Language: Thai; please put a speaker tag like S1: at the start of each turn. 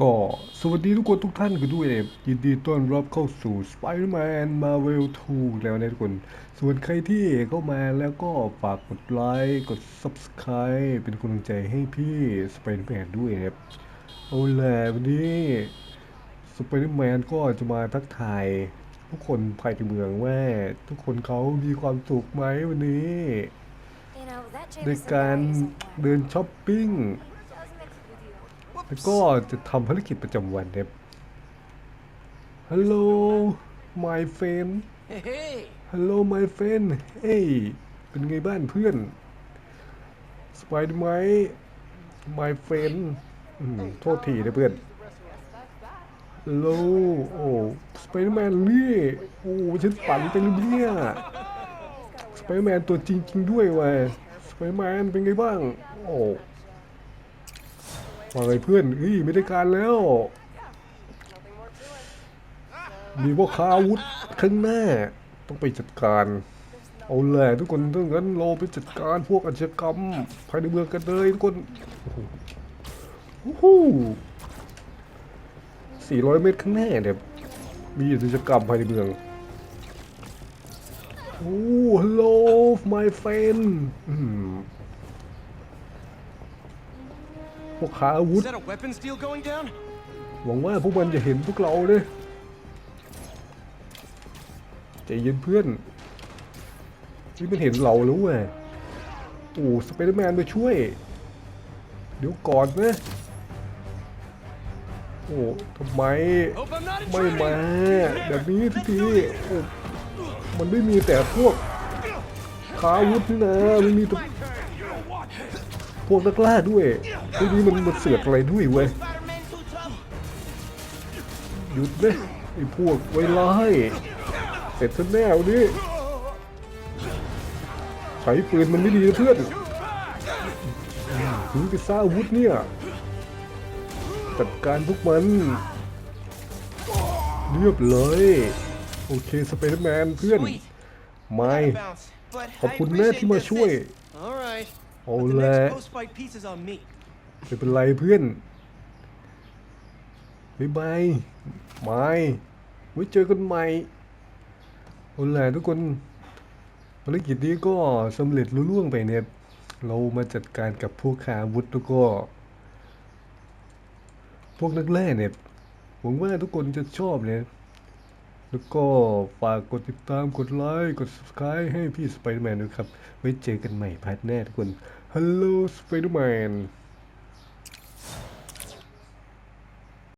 S1: ก็สวัสดีทุกคนทุกท่านกันด้วยนะครับยินดีต้อนรับเข้าสู่ Spider-Man Marvel 2 แล้วนะทุกคน ส่วนใครที่เข้ามาแล้วก็ฝากกดไลค์กด Subscribe เป็นกำลังใจให้พี่ Spider-Man ด้วยนะครับเอาล่ะวันนี้ Spider-Man ก็จะมาทักทายทุกคนภายในเมืองว่า ทุกคนเขามีความสุขไหมวันนี้
S2: You know, that
S1: ใน
S2: Jameson
S1: การ
S2: Harry somewhere.
S1: เดินช้อปปิ้ง แล้วก็จะทำภารกิจประจำวันครับฮัลโหล my friend
S3: Hey,
S1: ฮัลโหล my friend เฮ้ยเป็นไงบ้านเพื่อนสบายดีไหม my friend อืมโทษทีนะเพื่อนฮัลโหลโอ้สไปเดอร์แมนนี่โอ้ฉันฝันไปหรือเนี่ยสไปเดอร์แมนตัวจริง ๆ ด้วยว่ะสไปเดอร์แมนเป็นไงบ้าง โอ้ ว่าไงเพื่อนเฮ้ยไม่ได้การแล้วมีพวกค้าอาวุธข้างหน้า ต้องไปจัดการ เอาแหละทุกคนถ้างั้นเราไปจัดการพวกอาชญากรรมภายในเมืองกันเลยทุกคนโอ้โหสี่ร้อยเมตรข้างหน้าเนี่ยมีอาชญากรรมภายในเมืองโอ้ hello my friend อืม วกค้าอาวุธ
S3: is that a weapons deal going down?
S1: หวังว่าพวกมันจะเห็นพวกเราเนี่ยใจเย็นเพื่อนนี่มันเห็นเราแล้วเว้ยโอ้สไปเดอร์แมนมาช่วย เดี๋ยวก่อนนะโอ้ทำไม
S3: Hope I'm not
S1: ไม่มา
S3: intruding.
S1: แบบนี้ทุกทีโอ้มันไม่มีแต่พวกค้าอาวุธนี่นะมันมีแต่พวกนักล่าด้วย พวกนี้มันมาเสือกอะไรด้วยเว้ยหยุดเลยไอ้พวกไวร้ายเสร็จซะแน่วันนี้ใช้ปืนมันไม่ดีนะเพื่อนถือไปซ่าอาวุธเนี่ยจัดการพวกมันเรียบเลย โอเคสไปเดอร์แมนเพื่อน
S3: Sweet.
S1: ไม่
S3: Gotta bounce, but
S1: ขอบ
S3: I
S1: คุณแม่
S3: appreciate
S1: ที่มา
S3: this,
S1: ช่วย
S3: this. All right.
S1: เอา
S3: But the
S1: ละ ไม่เป็นไรเพื่อนบ๊ายบายไม่ไว้เจอกันใหม่เอาล่ะทุกคนภารกิจนี้ก็สำเร็จลุล่วงไปเนี่ย เรามาจัดการกับพวกขาอาวุธแล้วก็ พวกนักแร่เนี่ยหวังว่าทุกคนจะชอบเนี่ย แล้วก็ฝากกดติดตามกดไลค์กด subscribe ให้พี่สไปเดอร์แมนด้วยครับ ไว้เจอกันใหม่พาร์ทหน้ทุกคน ฮัลโหลสไปเดอร์แมน